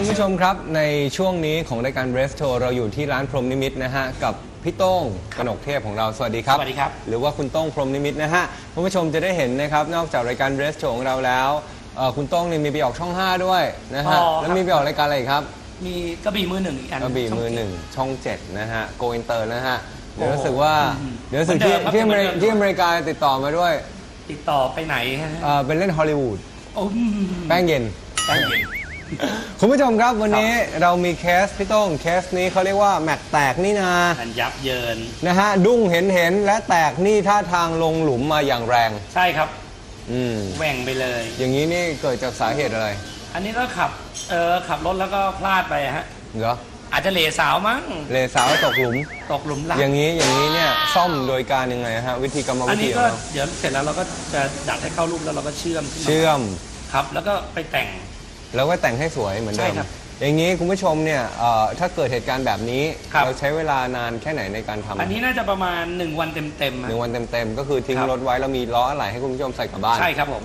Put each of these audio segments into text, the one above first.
คุณผู้ชมครับ ในช่วงนี้ของรายการ r e s t o เราอยู่ที่ร้านพรหมนิมิตนะฮะ กับพี่โต้งกนกเทพของเราสวัสดีครับ สวัสดีครับ หรือว่าคุณโต้งพรหมนิมิตนะฮะคุณผู้ชมจะได้เห็นนะครับ นอกจากรายการ r e s t o ของเราแล้วเอ่อคุณโต้งนี่มีไปออกช่อง 5 ด้วยนะฮะ อ๋อครับ แล้วมีไปออกรายการอะไรอีกครับมีกระบี่มือหนึ่งอีกอันกระบี่ช่งมือหเจ็ด นึ่งช่อง 7 นะฮะโกอินเตอร์นะฮะ เดี๋ยวโอ้รู้สึกว่าอืมเดี๋ยวรู้สึกที่เหมือนเดิมครับที่อเมริเหมือนเดิม ที่อเมริกาติดต่อมาด้วยติดต่อไปไหนฮะเอ่อเป็นเล่นฮอลลีวูดโอ้แป้งเย็น แป้งเย็น คุณผู้ชมครับวันนี้เรามีเคสพี่โต้งเคสนี้เขาเรียกว่าแม็กแตกนี่นามันยับเยินนะฮะดุ้งเห็นเห็นและแตกนี่ท่าทางลงหลุมมาอย่างแรง ใช่ครับ อืมแหว่งไปเลย อย่างนี้นี่เกิดจากสาเหตุอะไร อันนี้ก็ขับเออขับรถแล้วก็พลาดไปฮะเหรออาจจะเหลสาวมั้งเลสาวตกหลุมตกหลุมหลักอย่างนี้อย่างนี้เนี่ยซ่อมโดยการยังไงฮะวิธีกรรมอัวินธีนี้ขอก็งเราเดี๋ยวเสร็จแล้วเราก็จะดัดให้เข้ารูปแล้วเราก็เชื่อมขึ้นมาเชื่อมครับ แล้วก็ไปแต่ง แล้วก็แต่งให้สวยเหมือนเดิใช่มครับอย่างนี้คุณผู้ชมเนี่ยเอ่อถ้าเกิดเหตุการณ์แบบนี้ ครับ เราใช้เวลานานแค่ไหนในการทำอันนี้น่าจะประมาณ 1 วันเต็มๆหฮะนึ่งวันเต็มๆก็คือทิ้งครับ รถไว้แล้วมีล้ออะไหล่ให้คุณผู้ชมใส่กลับบ้านใช่ครับผม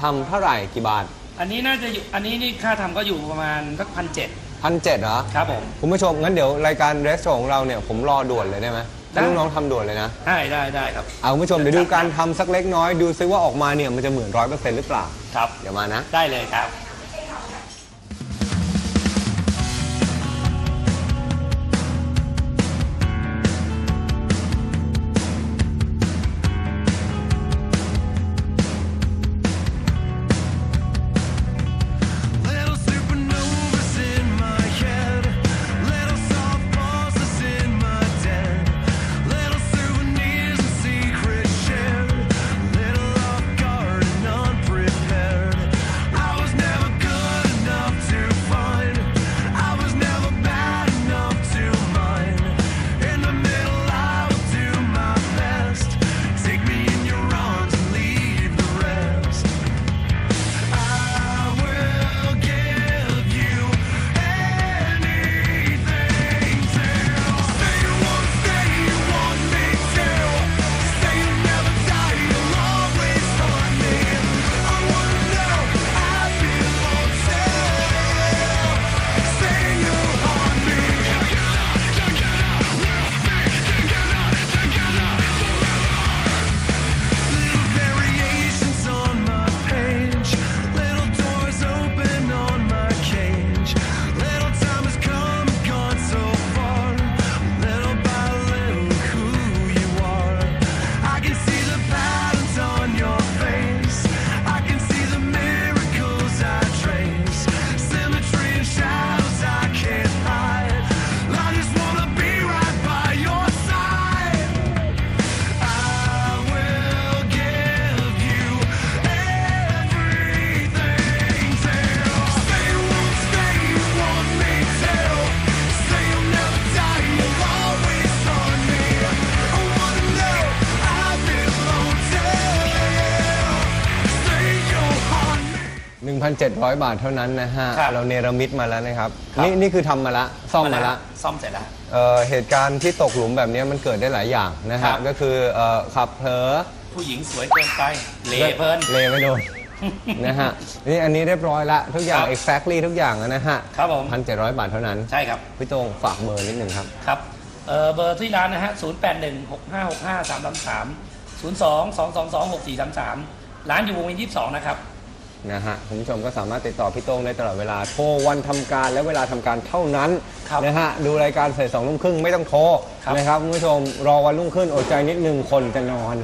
ทำเท่าไหร่กี่บาทอันนี้น่าจะอยู่อันนี้นี่ค่าทำก็อยู่ประมาณสักพันเจ็ดพันเจ็ดเหรอ ครับผม คุณผู้ชมงั้นเดี๋ยวรายการเรสโซของเราเนี่ยผมรอด่วนเลยได้ไหมได้ ให้น้องๆทำด่วนเลยนะ ได้ได้ได้ครับ เอาคุณผู้ชมเดี๋ยวดูการทำสักเล็กน้อยดูซิว่าออกมาเนี่ยมันจะเหมือนร้อยเปอร์เซ็นต์หรือเปล่า ครับ เดี๋ยวมานะ ได้เลยครับ 1,700 บาทเท่านั้นนะฮะ ครับ เราเนรมิตมาแล้วนะครับครับ นี่นี่คือทำมาละ ซ่อมมาละ ซ่อมเสร็จแล้ว เอ่อเหตุการณ์ที่ตกหลุมแบบนี้มันเกิดได้หลายอย่างนะครัฮะ บ ก็คือเอ่อขับเผลอผู้หญิงสวยเกินไปเหลเพลิน เลไม่โดน นะฮะ นี่อันนี้เรียบร้อยละ ทุกอย่าง ครับ exactly ทุกอย่างแล้วนะฮะครับผม พันเจ็ดร้อยบาทเท่านั้น ใช่ครับพี่โต้งฝากเบอร์นิดหนึ่งครับ ครับเอ่อเบอร์ที่ร้านนะฮะ 0 8 1 6 5 6 5 3 3 3 0 2 2 2 2 6 4 3 3 ร้านอยู่วงเวียน22 นะครับ นะฮะคุณผู้ชมก็สามารถติดต่อพี่โต้งได้ตลอดเวลาโทรวันทำการและเวลาทำการเท่านั้นครับนะฮะดูรายการเสร็จสองทุ่มครึ่งไม่ต้องโทรครับ นะครับคุณผู้ชมรอวันรุ่งขึ้นอดใจนิดนึงคนจะนอน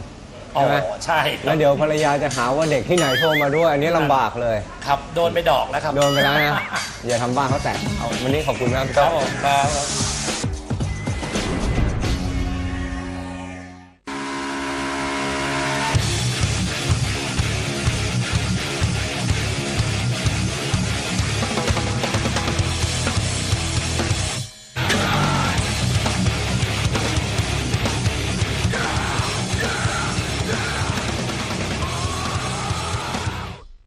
อ๋อใช่ไหมใช่ครัแล้บวเดี๋ยวภรรยาจะหาว่าเด็กที่ไหนโทรมาด้วย อันนี้ลำบากเลย ครับโดนไปดอกแล้วครับ โดนไปแล้วนะ อย่าทำบ้านเขาแตกเอาวันนี้ขอบคุณมากพี่ครัโต้บง ผมครับ